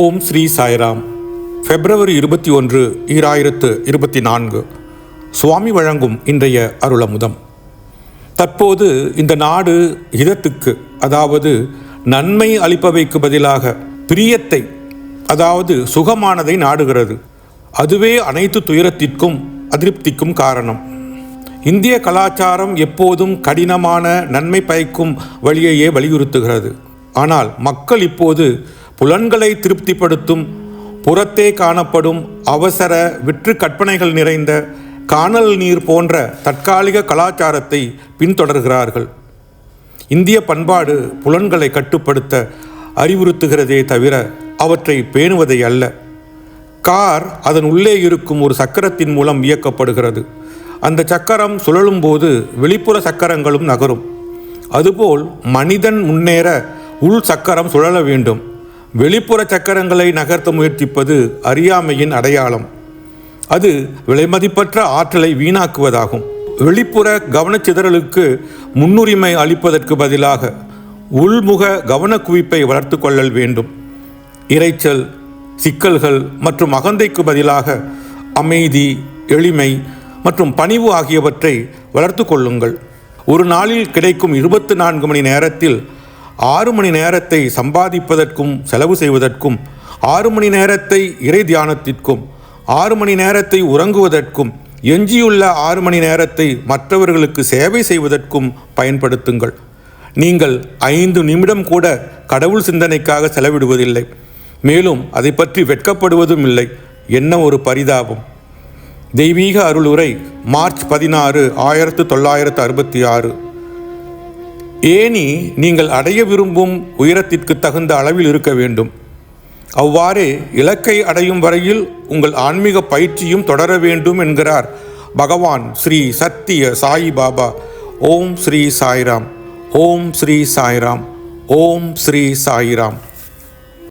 ஓம் ஸ்ரீ சாய்ராம். பிப்ரவரி இருபத்தி ஒன்று ஈராயிரத்து இருபத்தி நான்கு. சுவாமி வழங்கும் இன்றைய அருளமுதம். தற்போது இந்த நாடு இதத்துக்கு அதாவது நன்மை அளிப்பவைக்கு பதிலாக பிரியத்தை அதாவது சுகமானதை நாடுகிறது. அதுவே அனைத்து துயரத்திற்கும் அதிருப்திக்கும் காரணம். இந்திய கலாச்சாரம் எப்போதும் கடினமான நன்மை பயக்கும் வழியையே வலியுறுத்துகிறது. ஆனால் மக்கள் இப்போது புலன்களை திருப்திப்படுத்தும் புறத்தே காணப்படும் அவசர விற்று கற்பனைகள் நிறைந்த காணல் நீர் போன்ற தற்காலிக கலாச்சாரத்தை பின்தொடர்கிறார்கள். இந்திய பண்பாடு புலன்களை கட்டுப்படுத்த அறிவுறுத்துகிறதே தவிர அவற்றை பேணுவதை அல்ல. கார் அதன் உள்ளே இருக்கும் ஒரு சக்கரத்தின் மூலம் இயக்கப்படுகிறது. அந்த சக்கரம் சுழலும் போது வெளிப்புற சக்கரங்களும் நகரும். அதுபோல் மனிதன் முன்னேற உள் சக்கரம் சுழல வேண்டும். வெளிப்புற சக்கரங்களை நகர்த்த முயற்சிப்பது அறியாமையின் அடையாளம். அது விலைமதிப்பற்ற ஆற்றலை வீணாக்குவதாகும். வெளிப்புற கவனச்சிதறலுக்கு முன்னுரிமை அளிப்பதற்கு பதிலாக உள்முக கவனக்குவிப்பை வளர்த்து கொள்ளல் வேண்டும். இரைச்சல் சிக்கல்கள் மற்றும் அகந்தைக்கு பதிலாக அமைதி எளிமை மற்றும் பணிவு ஆகியவற்றை வளர்த்து கொள்ளுங்கள். ஒரு நாளில் கிடைக்கும் இருபத்தி நான்கு மணி நேரத்தில் ஆறு மணி நேரத்தை சம்பாதிப்பதற்கும் செலவு செய்வதற்கும் ஆறு மணி நேரத்தை இறை தியானத்திற்கும் ஆறு மணி நேரத்தை உறங்குவதற்கும் எஞ்சியுள்ள ஆறு மணி நேரத்தை மற்றவர்களுக்கு சேவை செய்வதற்கும் பயன்படுத்துங்கள். நீங்கள் ஐந்து நிமிடம் கூட கடவுள் சிந்தனைக்காக செலவிடுவதில்லை. மேலும் அதை பற்றி வெட்கப்படுவதும் இல்லை. என்ன ஒரு பரிதாபம். தெய்வீக அருளுரை மார்ச் பதினாறு ஆயிரத்து தொள்ளாயிரத்து அறுபத்தி ஆறு. ஏனி நீங்கள் அடைய விரும்பும் உயரத்திற்கு தகுந்த அளவில் இருக்க வேண்டும். அவ்வாறே இலக்கை அடையும் வரையில் உங்கள் ஆன்மீக பயிற்சியும் தொடர வேண்டும் என்கிறார் பகவான் ஸ்ரீ சத்திய சாயி பாபா. ஓம் ஸ்ரீ சாய்ராம். ஓம் ஸ்ரீ சாய்ராம். ஓம் ஸ்ரீ சாய்ராம்.